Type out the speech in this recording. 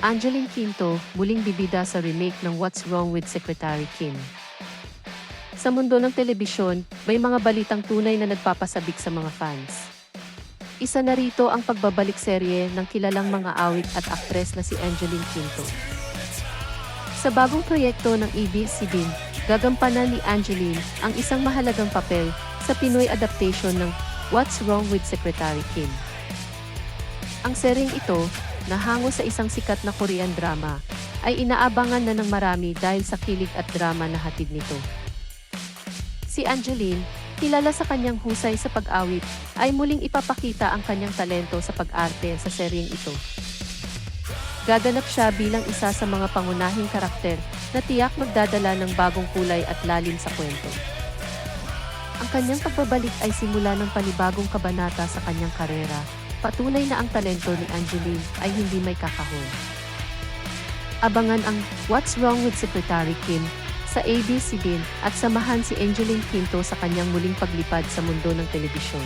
Angeline Quinto muling bibida sa remake ng What's Wrong with Secretary Kim. Sa mundo ng telebisyon, may mga balitang tunay na nagpapasabik sa mga fans. Isa na rito ang pagbabalik serye ng kilalang mga awit at aktres na si Angeline Quinto. Sa bagong proyekto ng ABS-CBN, gagampanan ni Angeline ang isang mahalagang papel sa Pinoy adaptation ng What's Wrong with Secretary Kim. Ang seryeng ito, na hango sa isang sikat na Korean drama, ay inaabangan na ng marami dahil sa kilig at drama na hatid nito. Si Angeline, kilala sa kanyang husay sa pag-awit, ay muling ipapakita ang kanyang talento sa pag-arte sa seryeng ito. Gaganap siya bilang isa sa mga pangunahing karakter na tiyak magdadala ng bagong kulay at lalim sa kwento. Ang kanyang pagbabalik ay simula ng panibagong kabanata sa kanyang karera, patunay na ang talento ni Angeline ay hindi may kakahon. Abangan ang What's Wrong with Secretary Kim sa ABC din at samahan si Angeline Quinto sa kanyang muling paglipad sa mundo ng telebisyon.